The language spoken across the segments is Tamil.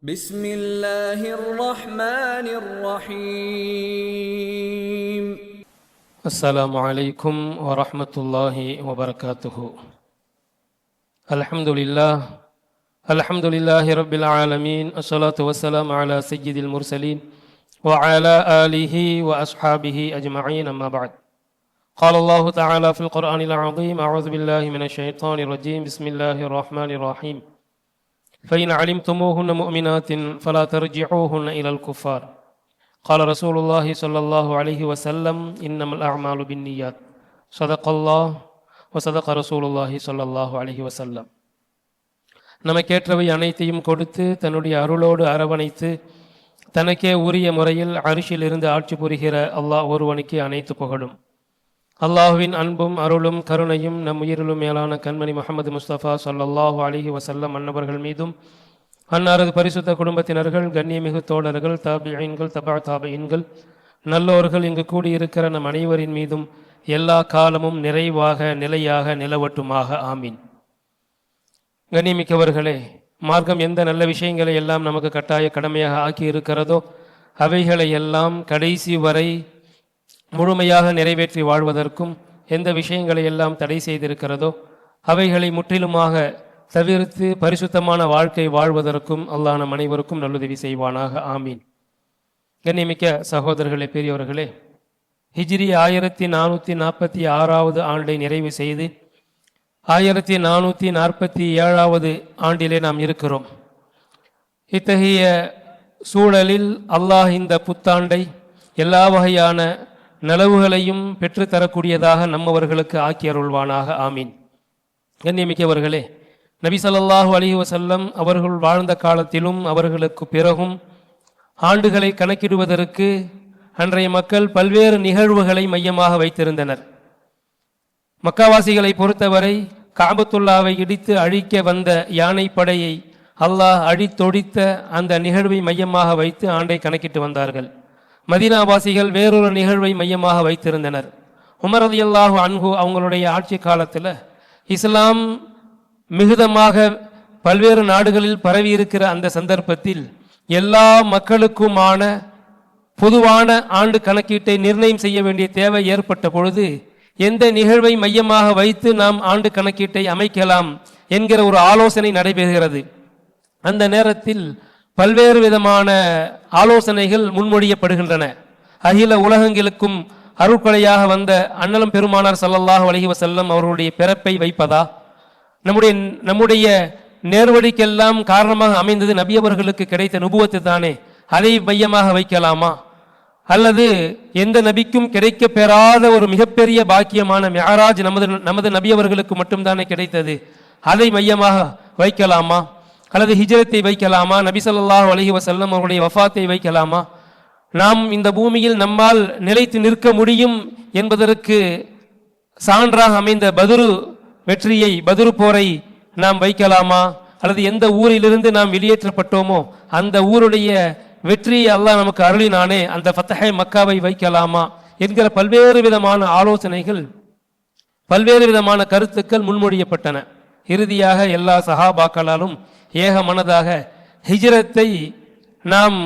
بسم الله الرحمن الرحيم. السلام عليكم ورحمة الله وبركاته. الحمد لله الحمد لله رب العالمين الصلاة والسلام على سيد المرسلين وعلى آله وأصحابه أجمعين أما بعد. قال الله تعالى في القرآن العظيم أعوذ بالله من الشيطان الرجيم. بسم الله الرحمن الرحيم. فإن علمتموهن مؤمنات فلا ترجعوهن إلى الكفار قال رسول الله صلى الله عليه وسلم إنما الأعمال بالنيات صدق الله وصدق رسول الله صلى الله عليه وسلم நமக்கேற்றவை அனைத்தையும் கொடுத்து தன்னுடைய அருளோடு அரவணைத்து தனக்கே உரிய முறையில் அரிசிலிருந்து ஆட்சி புரிகிற அல்லாஹ் ஒருவனுக்கு அனைத்து புகழும் அல்லாஹுவின் அன்பும் அருளும் கருணையும் நம் உயிரிலும் மேலான கண்மணி முகமது முஸ்தபா ஸல்லல்லாஹு அலிஹி வசல்லம் அன்னவர்கள் மீதும் அன்னாரது பரிசுத்த குடும்பத்தினர்கள் கண்ணியமிகு தோழர்கள் தாபியன்கள் தபா தாபியன்கள் நல்லோர்கள் இங்கு கூடியிருக்கிற நம் அனைவரின் மீதும் எல்லா காலமும் நிறைவாக நிலையாக நிலவட்டுமாக. ஆமீன். கண்ணியமிக்கவர்களே மார்க்கம் எந்த நல்ல விஷயங்களை எல்லாம் நமக்கு கட்டாய கடமையாக ஆக்கி இருக்கிறதோ அவைகளை எல்லாம் கடைசி வரை முழுமையாக நிறைவேற்றி வாழ்வதற்கும் எந்த விஷயங்களை எல்லாம் தடை செய்திருக்கிறதோ அவைகளை முற்றிலுமாக தவிர்த்து பரிசுத்தமான வாழ்க்கை வாழ்வதற்கும் அல்லாஹ் நம் அனைவருக்கும் நல்லுதவி செய்வானாக. ஆமீன். கண்ணியமிக்க சகோதரர்களே பெரியவர்களே ஹிஜ்ரி ஆயிரத்தி நானூற்றி நாற்பத்தி ஆறாவது ஆண்டை நிறைவு செய்து ஆயிரத்தி நானூற்றி நாற்பத்தி ஏழாவது ஆண்டிலே நாம் இருக்கிறோம். இத்தகைய சூழலில் அல்லாஹ் இந்த புத்தாண்டை எல்லா வகையான நலவுகளையும் பெற்றுத்தரக்கூடியதாக நம்மவர்களுக்கு ஆக்கி அருள்வானாக ஆமீன். கண்ணியமிக்கவர்களே நபி ஸல்லல்லாஹு அலைஹி வஸல்லம் அவர்கள் வாழ்ந்த காலத்திலும் அவர்களுக்கு பிறகும் ஆண்டுகளை கணக்கிடுவதற்கு அன்றைய மக்கள் பல்வேறு நிகழ்வுகளை மையமாக வைத்திருந்தனர். மக்காவாசிகளை பொறுத்தவரை காபத்துல்லாவை இடித்து அழிக்க வந்த யானை படையை அல்லாஹ் அழித்தொடித்த அந்த நிகழ்வை மையமாக வைத்து ஆண்டை கணக்கிட்டு வந்தார்கள். மதினாவாசிகள் வேறொரு நிகழ்வை மையமாக வைத்திருந்தனர். உமர் அன்ஹு அவங்களுடைய ஆட்சி காலத்தில் இஸ்லாம் மிகுதமாக பல்வேறு நாடுகளில் பரவி இருக்கிற அந்த சந்தர்ப்பத்தில் எல்லா மக்களுக்குமான பொதுவான ஆண்டு கணக்கீட்டை நிர்ணயம் செய்ய வேண்டிய தேவை ஏற்பட்ட பொழுது எந்த நிகழ்வை மையமாக வைத்து நாம் ஆண்டு கணக்கீட்டை அமைக்கலாம் என்கிற ஒரு ஆலோசனை நடைபெறுகிறது. அந்த நேரத்தில் பல்வேறு விதமான ஆலோசனைகள் முன்மொழியப்படுகின்றன. அகில உலகங்களுக்கும் அருட்கொலையாக வந்த அண்ணலம் பெருமானார் சல்லல்லாஹ் அலைஹி வஸல்லம் அவர்களுடைய பிறப்பை வைப்பதா? நம்முடைய நம்முடைய நேர்வழிக்கெல்லாம் காரணமாக அமைந்தது நபி அவர்களுக்கு கிடைத்த நுபுவத்து தானே. அதை மையமாக வைக்கலாமா? அல்லது எந்த நபிக்கும் கிடைக்க பெறாத ஒரு மிகப்பெரிய பாக்கியமான மெஹராஜ் நமது நமது நபி அவர்களுக்கு மட்டும்தானே கிடைத்தது? அதை மையமாக வைக்கலாமா? அல்லது ஹிஜரத்தை வைக்கலாமா? நபிசல்லாஹ் அலஹி வசல்லம் அவருடைய வஃபாத்தை வைக்கலாமா? நாம் இந்த பூமியில் நம்மால் நிலைத்து நிற்க முடியும் என்பதற்கு சான்றாக அமைந்த பதுரு வெற்றியை பதுரு போரை நாம் வைக்கலாமா? அல்லது எந்த ஊரிலிருந்து நாம் வெளியேற்றப்பட்டோமோ அந்த ஊருடைய வெற்றியை அல்லாஹ் நமக்கு அருளினானே அந்த ஃபத்தஹை மக்காவை வைக்கலாமா? என்கிற பல்வேறு விதமான ஆலோசனைகள் பல்வேறு விதமான கருத்துக்கள் முன்மொழியப்பட்டன. இறுதியாக எல்லா சஹாபாக்களாலும் ஏக மனதாக ஹிஜரத்தை நாம்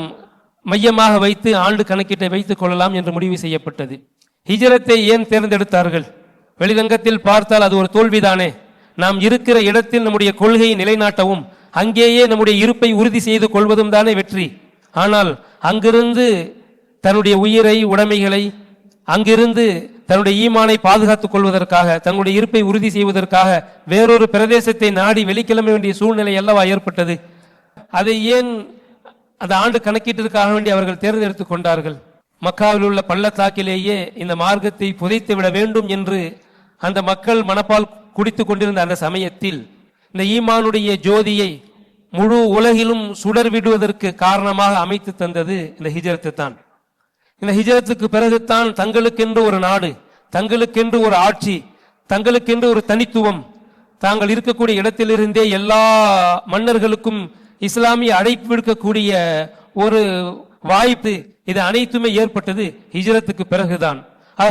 மையமாக வைத்து ஆண்டு கணக்கீட்டை வைத்துக் கொள்ளலாம் என்று முடிவு செய்யப்பட்டது. ஹிஜரத்தை ஏன் தேர்ந்தெடுத்தார்கள்? வெளிரங்கத்தில் பார்த்தால் அது ஒரு தோல்விதானே? நாம் இருக்கிற இடத்தில் நம்முடைய கொள்கையை நிலைநாட்டவும் அங்கேயே நம்முடைய இருப்பை உறுதி செய்து கொள்வதும் தானே வெற்றி. ஆனால் அங்கிருந்து தன்னுடைய உயிரை உடைமைகளை அங்கிருந்து தன்னுடைய ஈமானை பாதுகாத்துக் கொள்வதற்காக தன்னுடைய இருப்பை உறுதி செய்வதற்காக வேறொரு பிரதேசத்தை நாடி வெளிக்கிளம்ப வேண்டிய சூழ்நிலை அல்லவா ஏற்பட்டது? அதை ஏன் அந்த ஆண்டு கணக்கீட்டிற்காக வேண்டி அவர்கள் தேர்ந்தெடுத்துக் கொண்டார்கள்? மக்காவில் உள்ள பள்ளத்தாக்கிலேயே இந்த மார்க்கத்தை புதைத்து விட வேண்டும் என்று அந்த மக்கள் மனப்பால் குடித்துக் கொண்டிருந்த அந்த சமயத்தில் இந்த ஈமானுடைய ஜோதியை முழு உலகிலும் சுடர் விடுவதற்கு காரணமாக அமைத்து தந்தது இந்த ஹிஜரத்து தான் இந்த ஹிஜரத்துக்கு பிறகுத்தான் தங்களுக்கென்று ஒரு நாடு தங்களுக்கென்று ஒரு ஆட்சி தங்களுக்கென்று ஒரு தனித்துவம் தாங்கள் இருக்கக்கூடிய இடத்திலிருந்தே எல்லா மன்னர்களுக்கும் இஸ்லாமிய அழைப்பு விடுக்கக்கூடிய ஒரு வாய்ப்பு இது அனைத்துமே ஏற்பட்டது ஹிஜரத்துக்கு பிறகுதான்.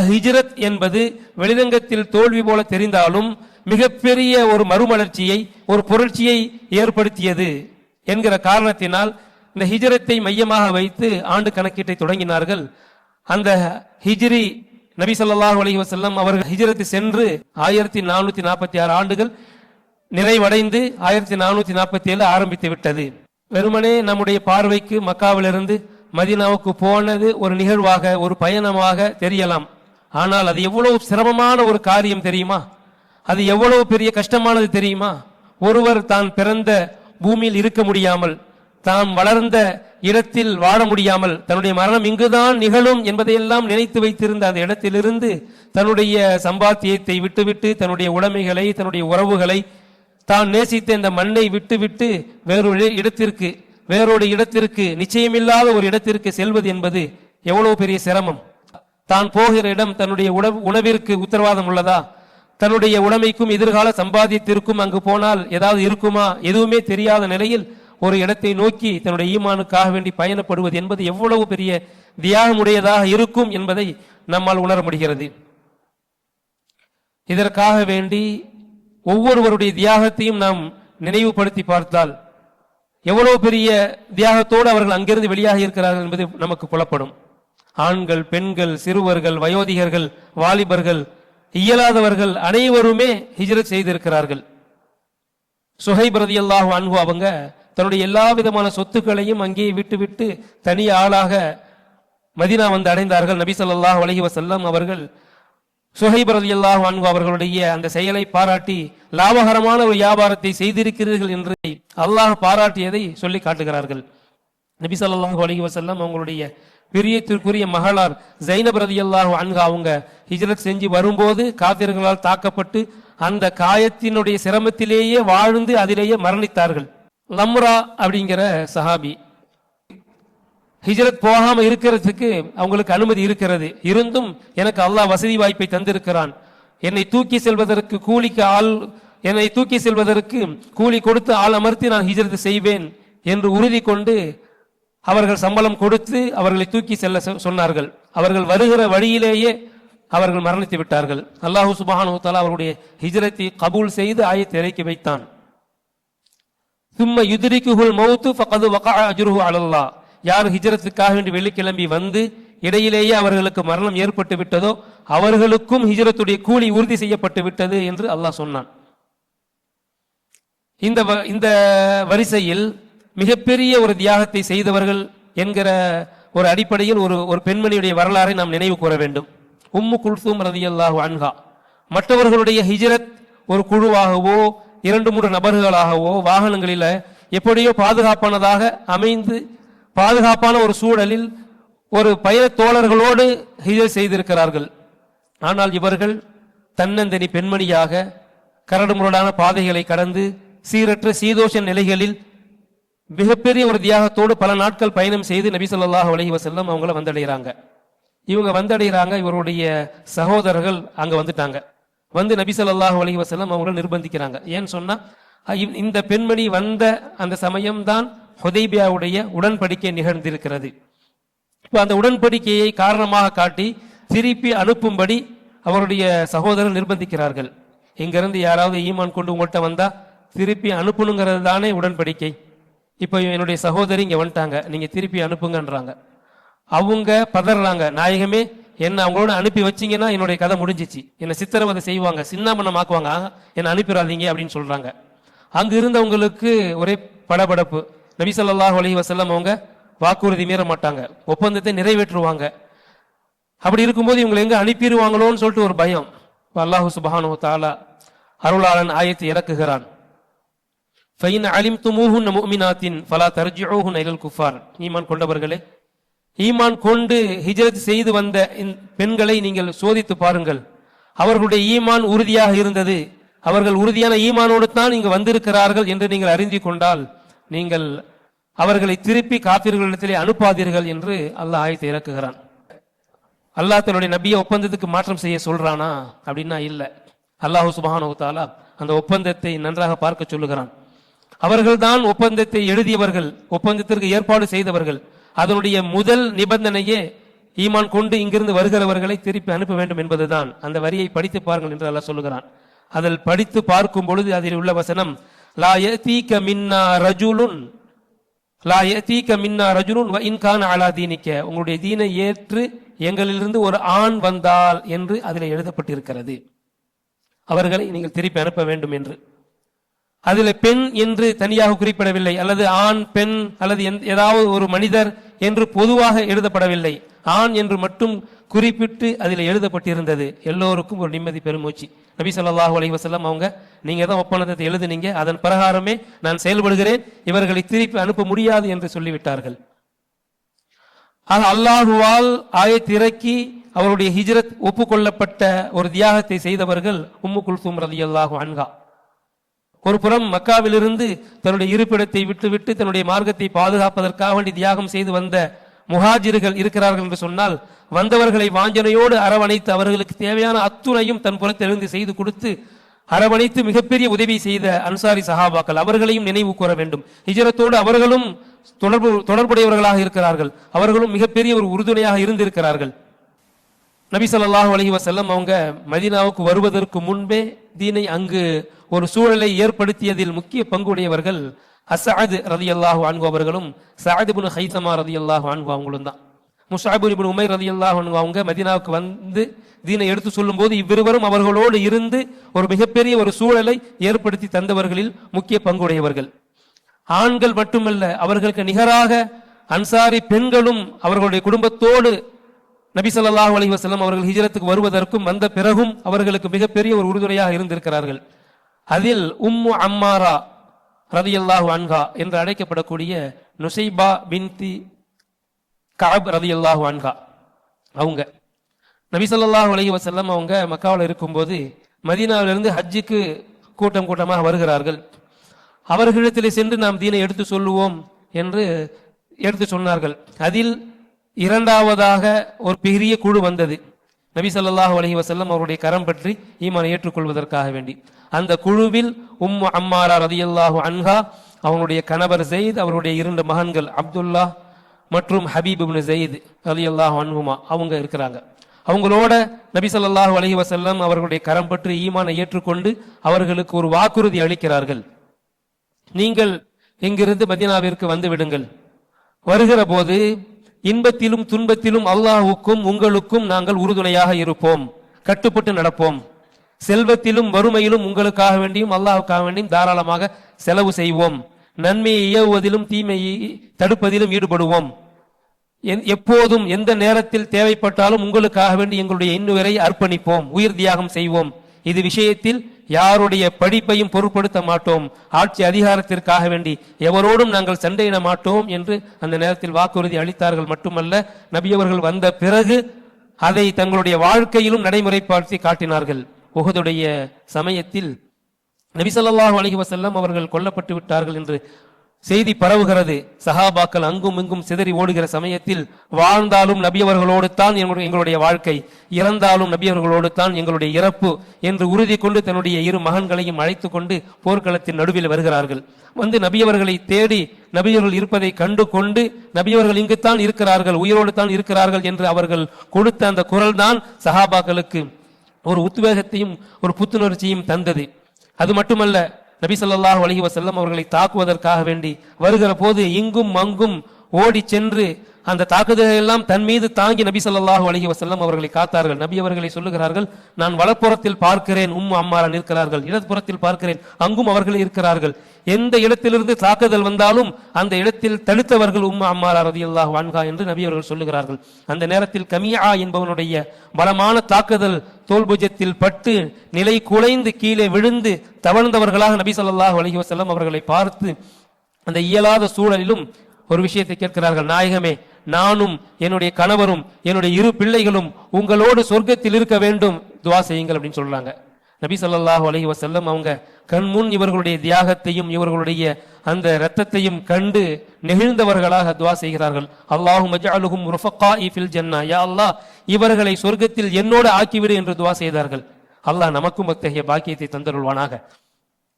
ஹிஜரத் என்பது வெளிரங்கத்தில் தோல்வி போல தெரிந்தாலும் மிகப்பெரிய ஒரு மறுமலர்ச்சியை ஒரு புரட்சியை ஏற்படுத்தியது என்கிற காரணத்தினால் இந்த ஹிஜரத்தை மையமாக வைத்து ஆண்டு கணக்கீட்டை தொடங்கினார்கள். அந்த ஹிஜ்ரி நபி ஸல்லல்லாஹு அலி வசல்லம் அவர்கள் ஹிஜரத்து சென்று ஆயிரத்தி நானூத்தி நாற்பத்தி ஆறு ஆண்டுகள் நிறைவடைந்து ஆயிரத்தி நானூத்தி நாற்பத்தி ஏழு ஆரம்பித்து விட்டது. வெறுமனே நம்முடைய பார்வைக்கு மக்காவிலிருந்து மதீனாவுக்கு போனது ஒரு நிகழ்வாக ஒரு பயணமாக தெரியலாம். ஆனால் அது எவ்வளவு சிரமமான ஒரு காரியம் தெரியுமா? அது எவ்வளவு பெரிய கஷ்டமானது தெரியுமா? ஒருவர் தான் பிறந்த பூமியில் இருக்க முடியாமல் தாம் வளர்ந்த இடத்தில் வாழ முடியாமல் தன்னுடைய மரணம் இங்குதான் நிகழும் என்பதையெல்லாம் நினைத்து வைத்திருந்த அந்த இடத்திலிருந்து தன்னுடைய சம்பாத்தியத்தை விட்டுவிட்டு தன்னுடைய உடைமைகளை தன்னுடைய உறவுகளை தான் நேசித்த இந்த மண்ணை விட்டுவிட்டு வேறொரு இடத்திற்கு வேறொரு இடத்திற்கு நிச்சயமில்லாத ஒரு இடத்திற்கு செல்வது என்பது எவ்வளவு பெரிய சிரமம். தான் போகிற இடம் தன்னுடைய உணவு உணவிற்கு உத்தரவாதம் உள்ளதா? தன்னுடைய உடைமைக்கும் எதிர்கால சம்பாதியத்திற்கும் அங்கு போனால் ஏதாவது இருக்குமா? எதுவுமே தெரியாத நிலையில் ஒரு இடத்தை நோக்கி தன்னுடைய ஈமானுக்காக வேண்டி பயணப்படுவது என்பது எவ்வளவு பெரிய தியாகமுடையதாக இருக்கும் என்பதை நம்மால் உணர முடிகிறது. இதற்காக வேண்டி ஒவ்வொருவருடைய தியாகத்தையும் நாம் நினைவுபடுத்தி பார்த்தால் எவ்வளவு பெரிய தியாகத்தோடு அவர்கள் அங்கிருந்து வெளியாக இருக்கிறார்கள் என்பது நமக்கு புலப்படும். ஆண்கள் பெண்கள் சிறுவர்கள் வயோதிகர்கள் வாலிபர்கள் இயலாதவர்கள் அனைவருமே ஹிஜ்ரத் செய்திருக்கிறார்கள். சுஹைப் ரதியல்லாஹு அன்பு அவங்க தன்னுடைய எல்லா விதமான சொத்துக்களையும் அங்கேயே விட்டுவிட்டு தனி ஆளாக மதினா வந்து அடைந்தார்கள். நபி ஸல்லல்லாஹு அலைஹி அவர்கள் அவர்கள் அலி அல்லாஹ் அன்பு அவர்களுடைய அந்த செயலை பாராட்டி லாபகரமான ஒரு வியாபாரத்தை செய்திருக்கிறீர்கள் என்று அல்லாஹ் பாராட்டியதை சொல்லி காட்டுகிறார்கள். நபி ஸல்லல்லாஹு அலைஹி அவங்களுடைய பிரியத்திற்குரிய மகளார் ஜைனப் அல்லாஹ் அன்கு அவங்க ஹிஜ்ரத் செஞ்சு வரும்போது காத்திரங்களால் தாக்கப்பட்டு அந்த காயத்தினுடைய சிரமத்திலேயே வாழ்ந்து அதிலேயே மரணித்தார்கள். லம்ரா அப்படிங்கிற சஹாபி. ஹிஜ்ரத் போகாமல் இருக்கிறதுக்கு அவங்களுக்கு அனுமதி இருக்கிறது. இருந்தும் எனக்கு அல்லாஹ் வசதி வாய்ப்பை தந்திருக்கிறான். என்னை தூக்கி செல்வதற்கு கூலிக்கு ஆள் என்னை தூக்கி செல்வதற்கு கூலி கொடுத்து ஆள் அமர்த்தி நான் ஹிஜ்ரத் செய்வேன் என்று உறுதி கொண்டு அவர்கள் சம்பளம் கொடுத்து அவர்களை தூக்கி செல்ல சொன்னார்கள். அவர்கள் வருகிற வழியிலேயே அவர்கள் மரணித்து விட்டார்கள். அல்லாஹூ சுபானு தஆலா அவருடைய ஹிஜ்ரத்தை கபூல் செய்து ஆயத்தை இறக்கி வைத்தான். சும்மா யுதிரிக்குகுல் மௌத்து ஃபகது வகா அஜுருஹு அலல்லா யார் ஹிஜரத்துக்காக வேண்டி வெள்ளிக்கிளம்பி வந்து இடையிலேயே அவர்களுக்கு மரணம் ஏற்பட்டு விட்டதோ அவர்களுக்கும் ஹிஜரத்துடைய கூலி உறுதி செய்யப்பட்டு விட்டது என்று அல்லாஹ் சொன்னான். இந்த வ- இந்த வரிசையில் மிகப்பெரிய ஒரு தியாகத்தை செய்தவர்கள் என்கிற ஒரு அடிப்படையில் ஒரு ஒரு பெண்மணியுடைய வரலாறை நாம் நினைவு கூற வேண்டும். உம்மு குல்சூம் ரதியல்லாஹு அன்ஹா. மற்றவர்களுடைய ஹிஜரத் ஒரு குழுவாகவோ இரண்டு மூன்று நபர்களாகவோ வாகனங்களில் எப்படியோ பாதுகாப்பானதாக அமைந்து பாதுகாப்பான ஒரு சூழலில் ஒரு பயண தோழர்களோடு ஹிஜர் செய்திருக்கிறார்கள். ஆனால் இவர்கள் தன்னந்தனி பெண்மணியாக கரடுமுரடான பாதைகளை கடந்து சீரற்ற சீதோஷ நிலைகளில் மிகப்பெரிய ஒரு தியாகத்தோடு பல நாட்கள் பயணம் செய்து நபி சொல்லாஹ் அலைஹி வஸல்லம் அவங்கள வந்தடைகிறாங்க. இவங்க வந்தடைகிறாங்க இவருடைய சகோதரர்கள் அங்கே வந்துட்டாங்க. வந்து நபி ஸல்லல்லாஹு அலைஹி வஸல்லம் அவங்கள நிர்பந்திக்கிறாங்க. ஏன்னு சொன்னால் இந்த பெண்மணி வந்த அந்த சமயம்தான் ஹொதைபியாவுடைய உடன்படிக்கை நிகழ்ந்திருக்கிறது. இப்போ அந்த உடன்படிக்கையை காரணமாக காட்டி திருப்பி அனுப்பும்படி அவருடைய சகோதரர் நிர்பந்திக்கிறார்கள். இங்கிருந்து யாராவது ஈமான் கொண்டு உங்கள்கிட்ட வந்தா திருப்பி அனுப்பணுங்கிறது தானே உடன்படிக்கை. இப்போ என்னுடைய சகோதரி இங்கே வந்துட்டாங்க. நீங்கள் திருப்பி அனுப்புங்கன்றாங்க. அவங்க பதறாங்க. நாயகமே என்னை அவங்களோட அனுப்பி வச்சிங்கன்னா என்னுடைய கதை முடிஞ்சிச்சு. என்னை சித்திரவதை செய்வாங்க சின்னாமண்ணம் ஆக்குவாங்க என்னை அனுப்பிடாதீங்க அப்படின்னு சொல்கிறாங்க அங்கே இருந்தவங்களுக்கு ஒரே படபடப்பு. நபி சொல்லாஹ் அலி வசல்லம் அவங்க வாக்குறுதி மீற மாட்டாங்க. ஒப்பந்தத்தை நிறைவேற்றுவாங்க. அப்படி இருக்கும்போது இவங்களை எங்கே அனுப்பிடுவாங்களோன்னு சொல்லிட்டு ஒரு பயம். அல்லாஹு சுப்ஹானஹு தாலா அருளாளன் ஆயத்தை இறக்குகிறான். ஃபைன் அலிம்துமூஹுன்ன முஃமினாத்தின் ஃபலா தர்ஜிஊஹுன்ன இலல் குஃபார். ஈமான் கொண்டவர்களே ஈமான் கொண்டு ஹிஜரத் செய்து வந்த பெண்களை நீங்கள் சோதித்து பாருங்கள். அவர்களுடைய ஈமான் உறுதியாக இருந்தது. அவர்கள் உறுதியான ஈமானோடு தான் இங்கு வந்திருக்கிறார்கள் என்று நீங்கள் அறிந்து கொண்டால் நீங்கள் அவர்களை திருப்பி காப்பீர்களிடத்திலே அனுப்பாதீர்கள் என்று அல்லாஹ் ஆயத்தை இறக்குகிறான். அல்லாஹ் தன்னுடைய நபிய ஒப்பந்தத்துக்கு மாற்றம் செய்ய சொல்றானா? அப்படின்னா இல்லை. அல்லாஹு சுபஹானஹு அந்த ஒப்பந்தத்தை நன்றாக பார்க்க சொல்லுகிறான். அவர்கள்தான் ஒப்பந்தத்தை எழுதியவர்கள் ஒப்பந்தத்திற்கு ஏற்பாடு செய்தவர்கள். அதனுடைய முதல் நிபந்தனையே ஈமான் கொண்டு இங்கிருந்து வருகிறவர்களை திருப்பி அனுப்ப வேண்டும் என்பதுதான். அந்த வரியை படித்து பாருங்கள் என்று அல்லாஹ் சொல்லுகிறான். அதில் படித்து பார்க்கும் பொழுது அதில் உள்ள வசனம் லா யதீக மின்னா ரஜுலுன் லா யதீக மின்னா ரஜுலுன் வ இன்கான் அலா தீனிக்க. உங்களுடைய தீனை ஏற்று எங்களிலிருந்து ஒரு ஆண் வந்தால் என்று அதில் எழுதப்பட்டிருக்கிறது. அவர்களை நீங்கள் திருப்பி அனுப்ப வேண்டும் என்று. அதில் பெண் என்று தனியாக குறிப்பிடவில்லை. அல்லது ஆண் பெண் அல்லது ஏதாவது ஒரு மனிதர் என்று பொதுவாக எழுதப்படவில்லை. ஆண் என்று மட்டும் குறிப்பிட்டு அதில் எழுதப்பட்டிருந்தது. எல்லோருக்கும் ஒரு நிம்மதி பெருமூச்சு. நபி ஸல்லல்லாஹு அலி வசல்லாம் அவங்க நீங்கள் தான் ஒப்பந்தத்தை எழுதுனீங்க. அதன் பிரகாரமே நான் செயல்படுகிறேன். இவர்களை திருப்பி அனுப்ப முடியாது என்று சொல்லிவிட்டார்கள். ஆக அல்லாஹுவால் ஆயத்திறக்கி அவருடைய ஹிஜ்ரத் ஒப்புக்கொள்ளப்பட்ட ஒரு தியாகத்தை செய்தவர்கள் உம்மு குல்சூம் ரலியல்லாஹு அன்கா ஒரு புறம் மக்காவிலிருந்து தன்னுடைய இருப்பிடத்தை விட்டுவிட்டு தன்னுடைய மார்க்கத்தை பாதுகாப்பதற்காக வேண்டி தியாகம் செய்து வந்த முஹாஜிர்கள் இருக்கிறார்கள் என்று சொன்னால் வந்தவர்களை வாஞ்சனையோடு அரவணைத்து அவர்களுக்கு தேவையான அத்துணையும் தன் புறத்திலிருந்து செய்து கொடுத்து அரவணைத்து மிகப்பெரிய உதவி செய்த அன்சாரி சஹாபாக்கள் அவர்களையும் நினைவு கூற வேண்டும். ஹிஜரத்தோடு அவர்களும் தொடர்பு தொடர்புடையவர்களாக இருக்கிறார்கள். அவர்களும் மிகப்பெரிய ஒரு உறுதுணையாக இருந்திருக்கிறார்கள். நபி ஸல்லல்லாஹு அலஹி வசல்லம் அவங்க மதீனாவுக்கு வருவதற்கு முன்பே தீனை அங்கு ஒரு சூழலை ஏற்படுத்தியதில் முக்கிய பங்குடையவர்கள் அசாது ரதி அல்லாஹு அன்ஹு அவர்களும் சஅத் ஹைசமா ஹைசமா ரலியல்லாஹு அன்ஹு அவங்களும் தான். முஸ்அப் உமை ரதி அல்லாஹு அன்ஹு அவங்க மதினாவுக்கு வந்து தீனை எடுத்து சொல்லும்போது இவ்விருவரும் அவர்களோடு இருந்து ஒரு மிகப்பெரிய ஒரு சூழலை ஏற்படுத்தி தந்தவர்களில் முக்கிய பங்குடையவர்கள். ஆண்கள் மட்டுமல்ல அவர்களுக்கு நிகராக அன்சாரி பெண்களும் அவர்களுடைய குடும்பத்தோடு நபி சொல்லாஹு அலைஹி வஸல்லம் அவர்கள் ஹிஜரத்துக்கு வருவதற்கும் வந்த பிறகும் அவர்களுக்கு மிகப்பெரிய ஒரு உறுதுணையாக இருந்திருக்கிறார்கள். அதில் உம்மு அம்மாரா ரதியல்லாஹு அன்ஹா என்று அழைக்கப்படக்கூடிய நுசைபா பின்தி கஅப் ரதியல்லாஹு அன்ஹா. அவங்க. நபிசல்லாஹு அலஹி வசல்லம் அவங்க மக்காவில் இருக்கும்போது மதீனாவிலிருந்து ஹஜ்ஜுக்கு கூட்டம் கூட்டமாக வருகிறார்கள். அவர்களிடத்தில் சென்று நாம் தீனை எடுத்து சொல்லுவோம் என்று எடுத்து சொன்னார்கள். அதில் இரண்டாவதாக ஒரு பெரிய குழு வந்தது. நபி ஸல்லல்லாஹு அலஹி வசல்லம் அவருடைய கரம் பற்றி ஈமானை ஏற்றுக்கொள்வதற்காக வேண்டி. அந்த குழுவில் உம் அம்மாரா ரதியல்லாஹு அன்ஹா அவனுடைய கணவர் ஜெயித் அவருடைய இரண்டு மகன்கள் அப்துல்லா மற்றும் ஹபீப் ஜெயித் ரலியல்லாஹு அன்ஹுமா அவங்க இருக்கிறாங்க. அவங்களோட நபி சொல்லாஹு அலஹி வசல்லம் அவர்களுடைய கரம் பற்றி ஈமானை ஏற்றுக்கொண்டு அவர்களுக்கு ஒரு வாக்குறுதி அளிக்கிறார்கள். நீங்கள் இங்கிருந்து மதினாவிற்கு வந்து விடுங்கள். வருகிற போது இன்பத்திலும் துன்பத்திலும் அல்லாஹுக்கும் உங்களுக்கும் நாங்கள் உறுதுணையாக இருப்போம். கட்டுப்பட்டு நடப்போம். செல்வத்திலும் வறுமையிலும் உங்களுக்காக வேண்டியும் அல்லாஹுக்காக வேண்டியும் தாராளமாக செலவு செய்வோம். நன்மையை இயவுவதிலும் தீமையை தடுப்பதிலும் ஈடுபடுவோம். எப்போதும் எந்த நேரத்தில் தேவைப்பட்டாலும் உங்களுக்காக வேண்டி எங்களுடைய இன்னுவரை அர்ப்பணிப்போம். உயிர் தியாகம் செய்வோம். இது விஷயத்தில் யாருடைய படிப்பையும் பொருட்படுத்த மாட்டோம். ஆட்சி அதிகாரத்திற்காக வேண்டி எவரோடும் நாங்கள் சண்டையிட மாட்டோம் என்று அந்த நேரத்தில் வாக்குறுதி அளித்தார்கள். மட்டுமல்ல நபியவர்கள் வந்த பிறகு அதை தங்களுடைய வாழ்க்கையிலும் நடைமுறைப்படுத்தி காட்டினார்கள். உகதுடைய சமயத்தில் நபி ஸல்லல்லாஹு அலைஹி அவர்கள் கொல்லப்பட்டு விட்டார்கள் என்று செய்தி பரவுகிறது. சஹாபாக்கள் அங்கும் இங்கும் சிதறி ஓடுகிற சமயத்தில் வாழ்ந்தாலும் நபியவர்களோடு தான் எங்களுடைய எங்களுடைய வாழ்க்கை. இறந்தாலும் நபியவர்களோடு தான் எங்களுடைய இறப்பு என்று உறுதி கொண்டு தன்னுடைய இரு மகன்களையும் அழைத்து கொண்டு போர்க்களத்தின் நடுவில் வருகிறார்கள். வந்து நபியவர்களை தேடி நபியவர்கள் இருப்பதை கண்டு கொண்டு நபியவர்கள் இங்குத்தான் இருக்கிறார்கள் உயிரோடு தான் இருக்கிறார்கள் என்று அவர்கள் கொடுத்த அந்த குரல் தான் சஹாபாக்களுக்கு ஒரு உத்வேகத்தையும் ஒரு புத்துணர்ச்சியும் தந்தது. அது மட்டுமல்ல நபி ஸல்லல்லாஹு அலஹி வசல்லம் அவர்களை தாக்குவதற்காக வேண்டி வருகிற போது இங்கும் அங்கும் ஓடி சென்று அந்த தாக்குதலை எல்லாம் தன் மீது தாங்கி நபி சொல்லாஹு அலஹி வசல்லம் அவர்களை காத்தார்கள். நபி அவர்களை சொல்லுகிறார்கள் நான் வலப்புறத்தில் பார்க்கிறேன் உம் அம்மாரா நிற்கிறார்கள் இடதுபுறத்தில் பார்க்கிறேன் அங்கும் அவர்கள் இருக்கிறார்கள். எந்த இடத்திலிருந்து தாக்குதல் வந்தாலும் அந்த இடத்தில் தடுத்தவர்கள் உம் அம்மாரா ரதியல்லாஹு வான்கா என்று நபி அவர்கள் சொல்லுகிறார்கள். அந்த நேரத்தில் கமியா என்பவனுடைய பலமான தாக்குதல் தோல்புஜத்தில் பட்டு நிலை குலைந்து கீழே விழுந்து தவழ்ந்தவர்களாக நபி சொல்லாஹு அலஹி வசல்லம் அவர்களை பார்த்து அந்த இயலாத சூழலிலும் ஒரு விஷயத்தை கேட்கிறார்கள். நாயகமே நானும் என்னுடைய கணவரும் என்னுடைய இரு பிள்ளைகளும் உங்களோடு சொர்க்கத்தில் இருக்க வேண்டும். துவா செய்யுங்கள் அப்படின்னு சொல்றாங்க. நபி சொல்லாஹு அலஹி வசல்லம் அவங்க கண்முன் இவர்களுடைய தியாகத்தையும் இவர்களுடைய அந்த இரத்தத்தையும் கண்டு நெகிழ்ந்தவர்களாக துவா செய்கிறார்கள். அல்லாஹு மஜ்அலுஹும் ருஃபகாஇ இஃபில் ஜன்னா. யா அல்லாஹ் இவர்களை சொர்க்கத்தில் என்னோடு ஆக்கிவிடு என்று துவா செய்தார்கள். அல்லாஹ் நமக்கும் அத்தகைய பாக்கியத்தை தந்தருள்வானாக.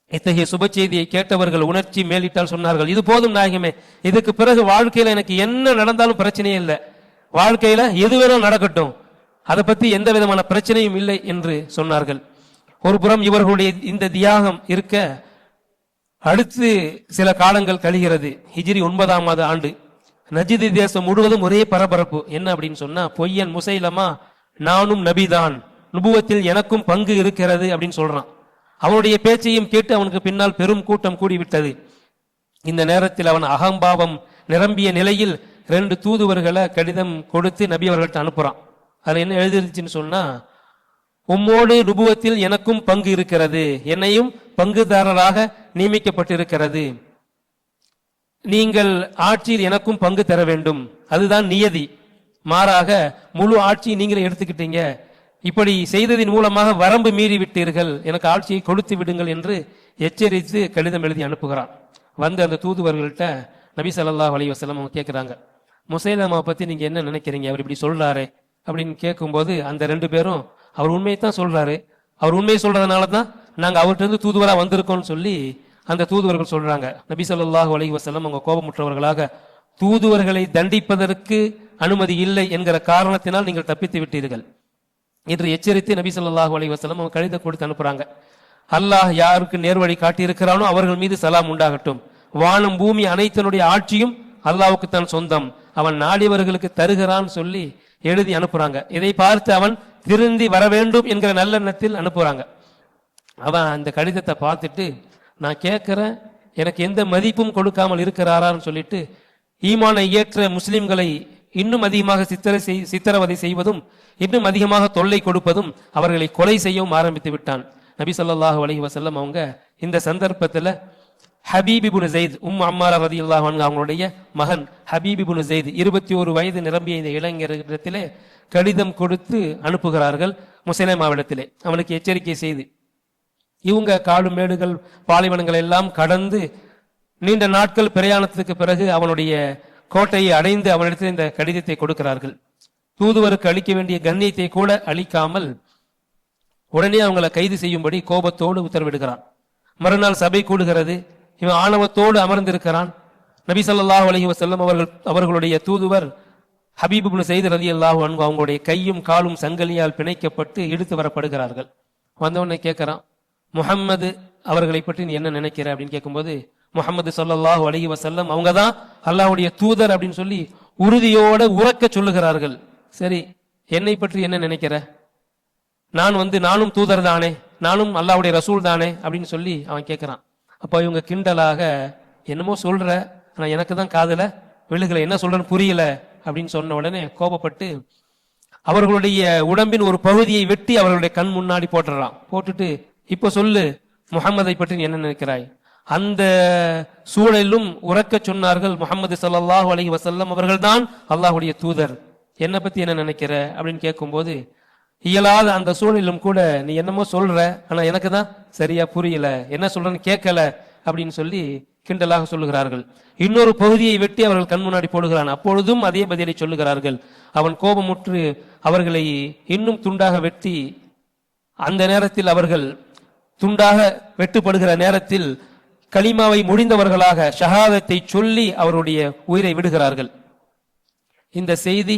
இத்தகைய சுப செய்தியை கேட்டவர்கள் உணர்ச்சி மேலிட்டால் சொன்னார்கள் இது போதும் நாயகமே இதுக்கு பிறகு வாழ்க்கையில எனக்கு என்ன நடந்தாலும் பிரச்சனையே இல்லை. வாழ்க்கையில எது வேணாலும் நடக்கட்டும். அதை பத்தி எந்த விதமான பிரச்சனையும் இல்லை என்று சொன்னார்கள். ஒரு புறம் இவர்களுடைய இந்த தியாகம் இருக்க அடுத்து சில காலங்கள் கழிகிறது. ஒன்பதாம் ஒன்பதாமாவது ஆண்டு. நஜிதி தேசம் முழுவதும் ஒரே பரபரப்பு. என்ன அப்படின்னு சொன்னா பொய்யன் முசைலமா நானும் நபிதான். நுபுவத்தில் எனக்கும் பங்கு இருக்கிறது அப்படின்னு சொல்றான். அவனுடைய பேச்சையும் கேட்டு அவனுக்கு பின்னால் பெரும் கூட்டம் கூடிவிட்டது. இந்த நேரத்தில் அவன் அகம்பாவம் நிரம்பிய நிலையில் ரெண்டு தூதுவர்களை கடிதம் கொடுத்து நபி அவர்கள்ட்ட அனுப்புறான். அதில் என்ன எழுதிருச்சுன்னு சொன்னா உம்மோடு நுபுவத்தில் எனக்கும் பங்கு இருக்கிறது. என்னையும் பங்குதாரராக நியமிக்கப்பட்டிருக்கிறது. நீங்கள் ஆட்சியில் எனக்கும் பங்கு தர வேண்டும். அதுதான் நியதி. மாறாக முழு ஆட்சியை நீங்களே எடுத்துக்கிட்டீங்க. இப்படி செய்ததின் மூலமாக வரம்பு மீறி விட்டீர்கள். எனக்கு ஆட்சியை கொடுத்து விடுங்கள் என்று எச்சரித்து கடிதம் எழுதி அனுப்புகிறான். வந்து அந்த தூதுவர்கள்ட்ட நபி ஸல்லல்லாஹு அலி வசலம் அவங்க கேட்குறாங்க முசைலமா பற்றி நீங்கள் என்ன நினைக்கிறீங்க? அவர் இப்படி சொல்கிறாரு அப்படின்னு கேட்கும்போது அந்த ரெண்டு பேரும் அவர் உண்மையை தான் சொல்கிறாரு அவர் உண்மையை சொல்கிறதுனால தான் நாங்கள் அவர்கிட்ட தூதுவராக வந்திருக்கோம்னு சொல்லி அந்த தூதுவர்கள் சொல்கிறாங்க நபி சொல்லாஹு அலி வசலம் அவங்க கோபமுற்றவர்களாக தூதுவர்களை தண்டிப்பதற்கு அனுமதி இல்லை என்கிற காரணத்தினால் நீங்கள் தப்பித்து விட்டீர்கள். என்று எச்சரித்து நபி சொல்லாஹு அலி வசலம் அவங்க கழுதை கொடுத்து அனுப்புறாங்க. அல்லாஹ் யாருக்கு நேர்வழி காட்டியிருக்கிறானோ அவர்கள் மீது சலாம் உண்டாகட்டும். வானம் பூமி அனைத்தனுடைய ஆட்சியும் அல்லாவுக்கு தான் சொந்தம். அவன் நாடியவர்களுக்கு தருகிறான் சொல்லி எழுதி அனுப்புறாங்க. இதை பார்த்து அவன் திருந்தி வர வேண்டும் என்கிற நல்லெண்ணத்தில் அனுப்புறாங்க. அவன் அந்த கடிதத்தை பார்த்துட்டு நான் கேட்கிறேன் எனக்கு எந்த மதிப்பும் கொடுக்காமல் இருக்கிறாரான்னு சொல்லிட்டு ஈமானை ஏற்ற முஸ்லிம்களை இன்னும் அதிகமாக சித்திர செய் சித்திரவதை செய்வதும் இன்னும் அதிகமாக தொல்லை கொடுப்பதும் அவர்களை கொலை செய்யவும் ஆரம்பித்து விட்டான். நபி சொல்லாஹு அலஹி வசல்லம் அவங்க இந்த சந்தர்ப்பத்தில் ஹபீபிபுன் ஜெயித் உம் அம்மாரா ரதி அன்ஹு அவங்களுடைய மகன் ஹபீபிபுன் ஜெயித் இருபத்தி ஒரு வயது நிரம்பிய இந்த இளைஞரிடத்திலே கடிதம் கொடுத்து அனுப்புகிறார்கள் முசைலமாவிடத்திலே. அவனுக்கு எச்சரிக்கை செய்து இவங்க காடு மேடுகள் பாலைவனங்கள் எல்லாம் கடந்து நீண்ட நாட்கள் பிரயாணத்துக்கு பிறகு அவனுடைய கோட்டையை அடைந்து அவனிடத்தில் இந்த கடிதத்தை கொடுக்கிறார்கள். தூதுவருக்கு அளிக்க வேண்டிய கண்ணியத்தை கூட அளிக்காமல் உடனே அவங்களை கைது செய்யும்படி கோபத்தோடு உத்தரவிடுகிறான். மறுநாள் சபை கூடுகிறது. இவன் ஆணவத்தோடு அமர்ந்திருக்கிறான். நபி ஸல்லல்லாஹு அலைஹி அவர்கள் அவர்களுடைய தூதுவர் ஹபீபு இப்னு செய்து ரதி அல்லாஹு அன்பு அவங்களுடைய கையும் காலும் சங்கலியால் பிணைக்கப்பட்டு இழுத்து வரப்படுகிறார்கள். வந்தவொடனே கேட்கிறான் முஹம்மது அவர்களை பற்றி நீ என்ன நினைக்கிற? அப்படின்னு கேட்கும்போது முகமது ஸல்லல்லாஹு அலஹி வசல்லம் அவங்க தான் அல்லாஹுடைய தூதர் அப்படின்னு சொல்லி உறுதியோட உறக்க சொல்லுகிறார்கள். சரி என்னை பற்றி என்ன நினைக்கிற? நான் வந்து நானும் தூதர் தானே நானும் அல்லாவுடைய ரசூல் தானே அப்படின்னு சொல்லி அவன் கேட்கிறான் அப்போ இவங்க கிண்டலாக என்னமோ சொல்ற ஆனால் எனக்கு தான் காதுல விழுகலை என்ன சொல்றேன்னு புரியல அப்படின்னு சொன்ன உடனே கோபப்பட்டு அவர்களுடைய உடம்பின் ஒரு பகுதியை வெட்டி அவர்களுடைய கண் முன்னாடி போட்டுறான். போட்டுட்டு இப்போ சொல்லு முகமதை பற்றி என்ன நினைக்கிறாய்? அந்த சூழலிலும் உறக்க சொன்னார்கள் முகமது ஸல்லல்லாஹு வசல்லம் அவர்கள் தான் அல்லாஹுடைய தூதர். என்னை பத்தி என்ன நினைக்கிற அப்படின்னு கேட்கும்போது இயலாத அந்த சூழலிலும் கூட நீ என்னமோ சொல்ற ஆனா எனக்கு தான் சரியா புரியல என்ன சொல்றேன்னு கேட்கல அப்படின்னு சொல்லி கிண்டலாக சொல்லுகிறார்கள். இன்னொரு பகுதியை வெட்டி அவர்கள் கண் முன்னாடி போடுகிறான். அப்பொழுதும் அதே பதிலை சொல்லுகிறார்கள். அவன் கோபமுற்று அவர்களை இன்னும் துண்டாக வெட்டி அந்த நேரத்தில் அவர்கள் துண்டாக வெட்டுப்படுகிற நேரத்தில் கலிமாவை முடிந்தவர்களாக ஷஹாதத்தை சொல்லி அவருடைய உயிரை விடுகிறார்கள். இந்த செய்தி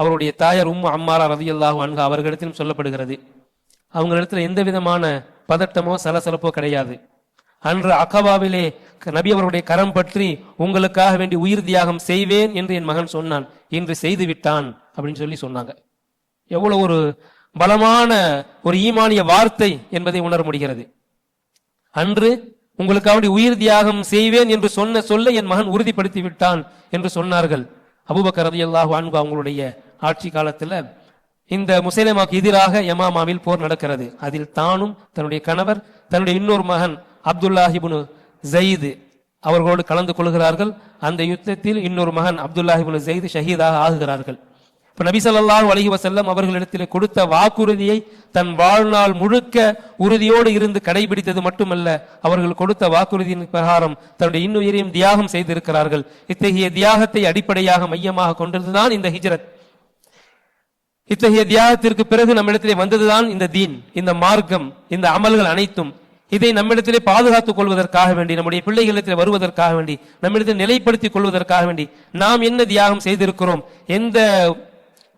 அவருடைய தாயார் உம் அம்மாரா ரதியல்லாஹு அன்ஹா அவர்களிடத்திலும் சொல்லப்படுகிறது. அவங்களிடத்துல எந்த விதமான பதட்டமோ சலசலப்போ கிடையாது. அன்று அகவாவிலே நபி அவருடைய கரம் பற்றி உங்களுக்காக வேண்டி உயிர் தியாகம் செய்வேன் என்று என் மகன் சொன்னான். இன்று செய்து விட்டான் அப்படின்னு சொல்லி சொன்னாங்க. எவ்வளவு ஒரு பலமான ஒரு ஈமானிய வார்த்தை என்பதை உணர முடிகிறது. அன்று உங்களுக்காக உயிர் தியாகம் செய்வேன் என்று சொன்ன சொல்ல என் மகன் உறுதிப்படுத்தி விட்டான் என்று சொன்னார்கள். அபுபக்கர் ரதி அல்லாஹ் வான்கு அவங்களுடைய ஆட்சி காலத்தில் இந்த முசைலமாக்கு எதிராக யமாமாவில் போர் நடக்கிறது. அதில் தானும் தன்னுடைய கணவர் தன்னுடைய இன்னொரு மகன் அப்துல்லாஹிபுனு ஜயீது அவர்களோடு கலந்து கொள்கிறார்கள். அந்த யுத்தத்தில் இன்னொரு மகன் அப்துல்லாஹிபுனு ஜயீது ஷஹீதாக ஆகுகிறார்கள். இப்போ நபிசல்லா ஸல்லல்லாஹு வசல்லம் அவர்களிடத்தில் கொடுத்த வாக்குறுதியை தன் வாழ்நாள் முழுக்க உறுதியோடு இருந்து கடைபிடித்தது மட்டுமல்ல அவர்கள் கொடுத்த வாக்குறுதியின் பிரகாரம் தன்னுடைய இன்னுயிரையும் தியாகம் செய்திருக்கிறார்கள். இத்தகைய தியாகத்தை அடிப்படையாக மையமாக கொண்டதுதான் இந்த ஹிஜ்ரத். இத்தகைய தியாகத்திற்கு பிறகு நம்மிடத்திலே வந்ததுதான் இந்த தீன் இந்த மார்க்கம் இந்த அமல்கள் அனைத்தும். இதை நம்மிடத்திலே பாதுகாத்துக் கொள்வதற்காக வேண்டி நம்முடைய பிள்ளைகளிடத்தில் வருவதற்காக வேண்டி நம்மிடத்தில் நிலைப்படுத்திக் கொள்வதற்காக வேண்டி நாம் என்ன தியாகம் செய்திருக்கிறோம் எந்த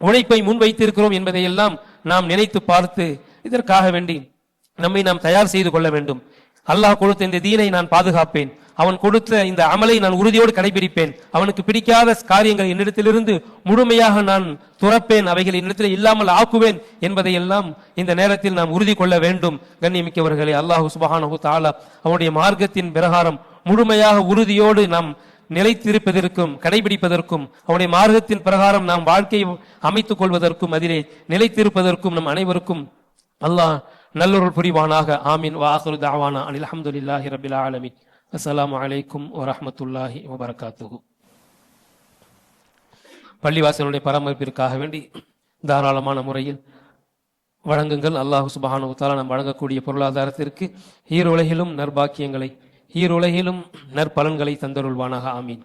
உழைப்பை முன்வைத்திருக்கிறோம் என்பதையெல்லாம் நாம் நினைத்து பார்த்து இதற்காக வேண்டி நம்மை நாம் தயார் செய்து கொள்ள வேண்டும். அல்லாஹ் கொடுத்த இந்த தீனை நான் பாதுகாப்பேன். அவன் கொடுத்த இந்த அமலை நான் உறுதியோடு கடைபிடிப்பேன். அவனுக்கு பிடிக்காத காரியங்கள் என்னிடத்திலிருந்து முழுமையாக நான் துறப்பேன். அவைகள் என்னிடத்தில் இல்லாமல் ஆக்குவேன் என்பதை எல்லாம் இந்த நேரத்தில் நாம் உறுதி கொள்ள வேண்டும். கண்ணியமிக்கவர்களே அல்லாஹு சுபஹானஹு தாலா அவனுடைய மார்க்கத்தின் பிரகாரம் முழுமையாக உறுதியோடு நாம் நிலைத்திருப்பதற்கும் கடைபிடிப்பதற்கும் அவனுடைய மார்க்கத்தின் பிரகாரம் நாம் வாழ்க்கையை அமைத்துக் கொள்வதற்கும் அதிலே நிலைத்திருப்பதற்கும் நம் அனைவருக்கும் அல்லாஹ் நல்லொருள் புரிவானாக. ஆமீன். வாஹரு தாவானா அனில் அஹமதுல்லாஹி ரபில் ஆலமின். அஸ்லாம் அலைக்கும் வரமத்துல்லாஹி வபரகாத்துகு பள்ளிவாசலுடைய பராமரிப்பிற்காக வேண்டி தாராளமான முறையில் வழங்குங்கள். அல்லாஹ் சுபஹானு தாலா நாம் வழங்கக்கூடிய பொருளாதாரத்திற்கு ஈருலகிலும் நர்பாக்கியங்களை ஈருலகிலும் நற்பலன்களை தந்தருள்வானாக ஆமீன்.